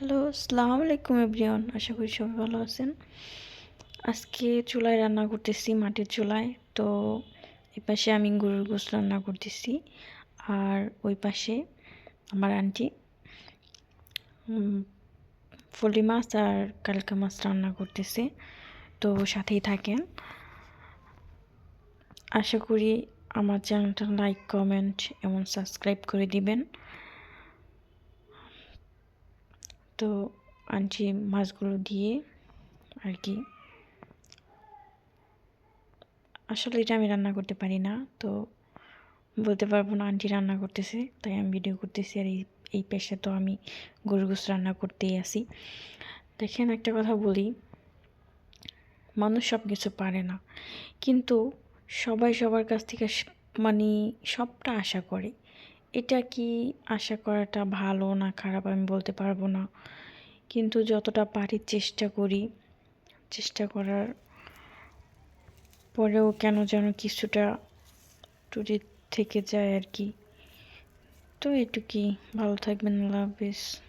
Hello, আসসালামু আলাইকুম everyone, আশা করি সবাই ভালো আছেন। আজকে চুলায় রান্না করতেছি মাটির চুলায়, তো এই পাশে আমি গরুর গোস রান্না করতেছি, আর ওই পাশে আমার আন্টি ফলি মাছ আর কালকা মাছ রান্না করতেছে, তো সাথেই থাকেন। আশা করি আমার চ্যানেলটা লাইক, কমেন্ট এবং সাবস্ক্রাইব করে দিবেন। তো আনছি মাছগুলো দিয়ে আর কি। আসলে এটা আমি রান্না করতে পারি না, তো বলতে পারব না আন্টি রান্না করতেছে, তাই আমি ভিডিও করতেছি আর এই এই পেশে তো আমি গরু গোস রান্না করতেই আসি দেখেন একটা কথা বলি, মানুষ সব কিছু পারে না, কিন্তু সবাই সবার কাছ থেকে মানে সবটা আশা করে। এটা কি আশা করাটা ভালো না খারাপ আমি বলতে পারব না। কিন্তু যতটা পারি চেষ্টা করি, চেষ্টা করার পরেও কেন যেন কিছুটা টুরি থেকে যায় আর কি। তো এটুকুই। ভালো থাকবেন। আল্লাহ হাফিজ।